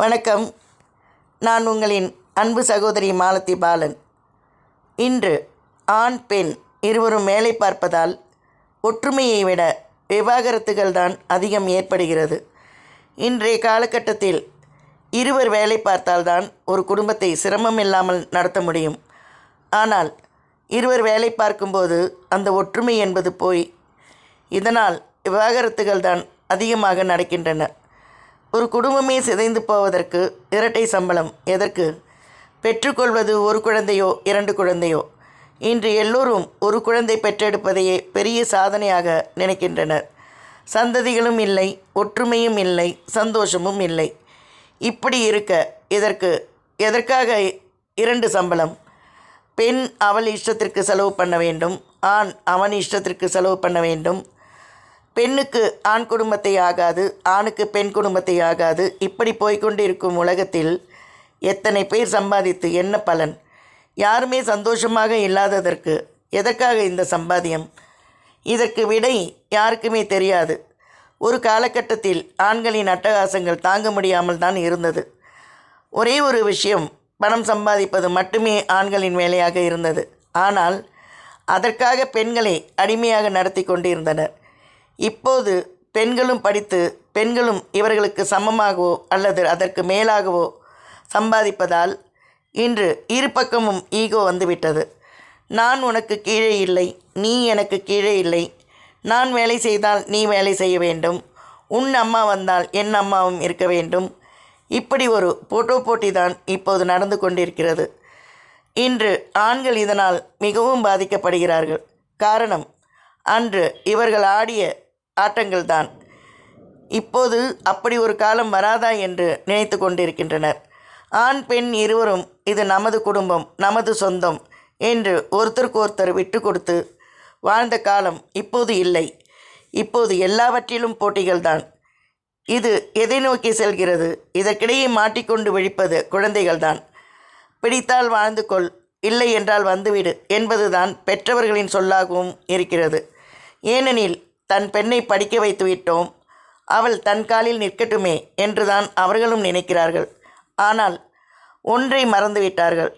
வணக்கம். நான் உங்களின் அன்பு சகோதரி மாலத்தி பாலன். இன்று ஆண் பெண் இருவரும் வேலை பார்ப்பதால் ஒற்றுமையை விட விவாகரத்துகள் தான் அதிகம் ஏற்படுகிறது. இன்றைய காலகட்டத்தில் இருவர் வேலை பார்த்தால்தான் ஒரு குடும்பத்தை சிரமம் இல்லாமல் நடத்த முடியும். ஆனால் இருவர் வேலை பார்க்கும்போது அந்த ஒற்றுமை என்பது போய் இதனால் விவாகரத்துகள் தான் அதிகமாக நடக்கின்றன. ஒரு குடும்பமே சிதைந்து போவதற்கு இரட்டை சம்பளம் எதற்கு? பெற்றுக்கொள்வது ஒரு குழந்தையோ இரண்டு குழந்தையோ? இன்று எல்லோரும் ஒரு குழந்தை பெற்றெடுப்பதையே பெரிய சாதனையாக நினைக்கின்றனர். சந்ததிகளும் இல்லை ஒற்றுமையும் இல்லை சந்தோஷமும் இல்லை. இப்படி இருக்க இதற்கு எதற்காக இரண்டு சம்பளம்? பெண் அவள் இஷ்டத்திற்கு செலவு பண்ண வேண்டும் ஆண் அவன் இஷ்டத்திற்கு செலவு பண்ண வேண்டும் பெண்ணுக்கு ஆண் குடும்பத்தை ஆகாது ஆணுக்கு பெண் குடும்பத்தை ஆகாது. இப்படி போய்க்கொண்டு இருக்கும் உலகத்தில் எத்தனை பேர் சம்பாதித்து என்ன பலன்? யாருமே சந்தோஷமாக இல்லாததற்கு எதற்காக இந்த சம்பாத்தியம்? இதற்கு விடை யாருக்குமே தெரியாது. ஒரு காலகட்டத்தில் ஆண்களின் அட்டகாசங்கள் தாங்க முடியாமல் தான் இருந்தது. ஒரே ஒரு விஷயம் பணம் சம்பாதிப்பது மட்டுமே ஆண்களின் வேலையாக இருந்தது. ஆனால் அதற்காக பெண்களை அடிமையாக நடத்தி கொண்டிருந்தனர். இப்போது பெண்களும் படித்து பெண்களும் இவர்களுக்கு சமமாகவோ அல்லது அதற்கு மேலாகவோ சம்பாதிப்பதால் இன்று இரு பக்கமும் ஈகோ வந்துவிட்டது. நான் உனக்கு கீழே இல்லை நீ எனக்கு கீழே இல்லை. நான் வேலை செய்தால் நீ வேலை செய்ய வேண்டும். உன் அம்மா வந்தால் என் அம்மாவும் இருக்க வேண்டும். இப்படி ஒரு போட்டோ போட்டி தான் இப்போது நடந்து கொண்டிருக்கிறது. இன்று ஆண்கள் இதனால் மிகவும் பாதிக்கப்படுகிறார்கள். காரணம் அன்று இவர்கள் ஆடிய ஆட்டங்கள்தான். இப்போது அப்படி ஒரு காலம் வராதா என்று நினைத்து கொண்டிருக்கின்றனர். ஆண் பெண் இருவரும் இது நமது குடும்பம் நமது சொந்தம் என்று ஒருத்தருக்கு ஒருத்தர் விட்டு கொடுத்து வாழ்ந்த காலம் இப்போது இல்லை. இப்போது எல்லாவற்றிலும் போட்டிகள்தான். இது எதை நோக்கி செல்கிறது? இதற்கிடையே மாட்டிக்கொண்டு விழிப்பது குழந்தைகள்தான். பிடித்தால் வாழ்ந்து கொள் இல்லை என்றால் வந்துவிடு என்பதுதான் பெற்றவர்களின் சொல்லாகவும் இருக்கிறது. ஏனெனில் தன் பெண்ணை படிக்க வைத்து விட்டோம். அவள் தன் காலில் நிற்கட்டுமே என்றுதான் அவர்களும் நினைக்கிறார்கள். ஆனால் ஒன்றை மறந்துவிட்டார்கள்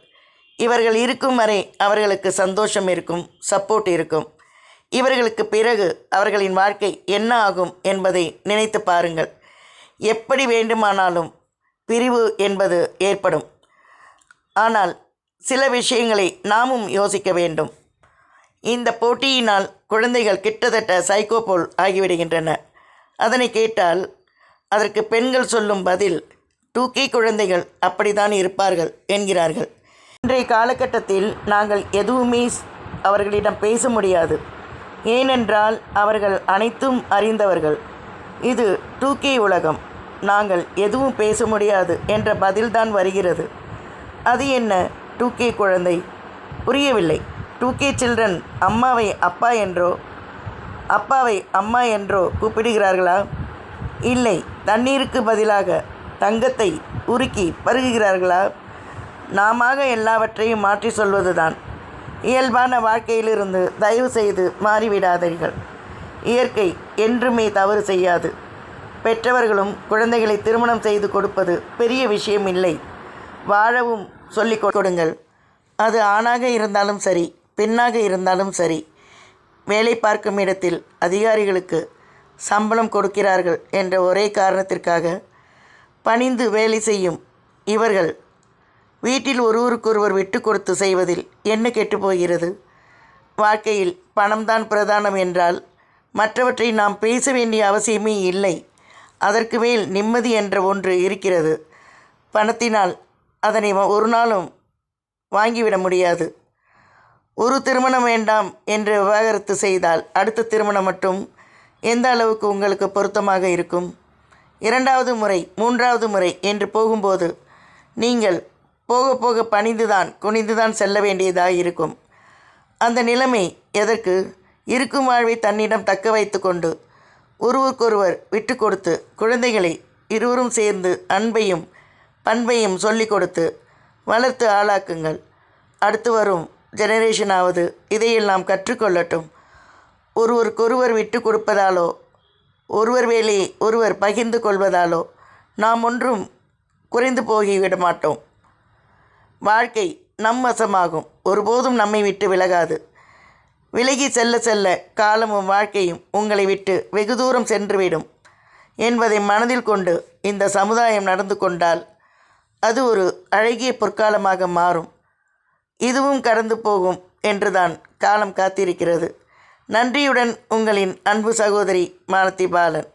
இவர்கள் இருக்கும் வரை அவர்களுக்கு சந்தோஷம் இருக்கும் சப்போர்ட் இருக்கும். இவர்களுக்கு பிறகு அவர்களின் வாழ்க்கை என்ன ஆகும் என்பதை நினைத்து பாருங்கள். எப்படி வேண்டுமானாலும் பிரிவு என்பது ஏற்படும். ஆனால் சில விஷயங்களை நாமும் யோசிக்க வேண்டும். இந்த போட்டியினால் குழந்தைகள் கிட்டத்தட்ட சைக்கோ போல் ஆகிவிடுகின்றன. அதனை கேட்டால் அதற்கு பெண்கள் சொல்லும் பதில் டூக்கி குழந்தைகள் அப்படித்தான் இருப்பார்கள் என்கிறார்கள். இன்றைய காலகட்டத்தில் நாங்கள் எதுவுமே அவர்களிடம் பேச முடியாது. ஏனென்றால் அவர்கள் அனைத்தும் அறிந்தவர்கள். இது டூக்கி உலகம். நாங்கள் எதுவும் பேச முடியாது என்ற பதில்தான் வருகிறது. அது என்ன? டூகே குழந்தை. புரியவில்லை. டூகே சில்ட்ரன் அம்மாவை அப்பா என்றோ அப்பாவை அம்மா என்றோ கூப்பிடுகிறார்களா? இல்லை. தண்ணீருக்கு பதிலாக தங்கத்தை உருக்கி பருகுகிறார்களா? நாம எல்லாவற்றையும் மாற்றி சொல்வதுதான். இயல்பான வாழ்க்கையிலிருந்து தயவு செய்து மாறிவிடாதீர்கள். இயற்கை என்றுமே தவறு செய்யாது. பெற்றவர்களும் குழந்தைகளை திருமணம் செய்து கொடுப்பது பெரிய விஷயம் இல்லை வாழவும் சொல்லிக் கொடுங்கள். அது ஆணாக இருந்தாலும் சரி பெண்ணாக இருந்தாலும் சரி. வேலை பார்க்கும் இடத்தில் அதிகாரிகளுக்கு சம்பளம் கொடுக்கிறார்கள் என்ற ஒரே காரணத்திற்காக பணிந்து வேலை செய்யும் இவர்கள் வீட்டில் ஒருவருக்கொருவர் விட்டு கொடுத்து செய்வதில் என்ன கெட்டுப்போகிறது? வாழ்க்கையில் பணம்தான் பிரதானம் என்றால் மற்றவற்றை நாம் பேச வேண்டிய அவசியமே இல்லை. அதற்கு மேல் நிம்மதி என்ற ஒன்று இருக்கிறது. பணத்தினால் அதனை ஒரு நாளும் வாங்கிவிட முடியாது. ஒரு திருமணம் வேண்டாம் என்று விவாகரத்து செய்தால் அடுத்த திருமணம் மட்டும் எந்த அளவுக்கு உங்களுக்கு பொருத்தமாக இருக்கும்? இரண்டாவது முறை மூன்றாவது முறை என்று போகும்போது நீங்கள் போக போக பணிந்துதான் குனிந்துதான் செல்ல வேண்டியதாக இருக்கும். அந்த நிலைமை எதற்கு? இருக்கும் வாழ்வை தன்னிடம் தக்க வைத்து கொண்டு ஒருவருக்கொருவர் விட்டு கொடுத்து குழந்தைகளை இருவரும் சேர்ந்து அன்பையும் பண்பையும் சொல்லிக் கொடுத்து வளர்த்து ஆளாக்குங்கள். அடுத்து வரும் ஜெனரேஷனாவது இதையெல்லாம் கற்றுக்கொள்ளட்டும். ஒருவருக்கொருவர் விட்டு கொடுப்பதாலோ ஒருவர் வேலையை ஒருவர் பகிர்ந்து கொள்வதாலோ நாம் ஒன்றும் குறைந்து போகிவிட மாட்டோம் வாழ்க்கை நம் வசமாகும் ஒருபோதும் நம்மை விட்டு விலகாது. விலகி செல்ல செல்ல காலமும் வாழ்க்கையும் உங்களை விட்டு வெகு தூரம் சென்றுவிடும் என்பதை மனதில் கொண்டு இந்த சமுதாயம் நடந்து கொண்டால் அது ஒரு அழகிய பொற்காலமாக மாறும். இதுவும் கடந்து போகும் என்றுதான் காலம் காத்திருக்கிறது. நன்றியுடன் உங்களின் அன்பு சகோதரி மாலதி பாலன்.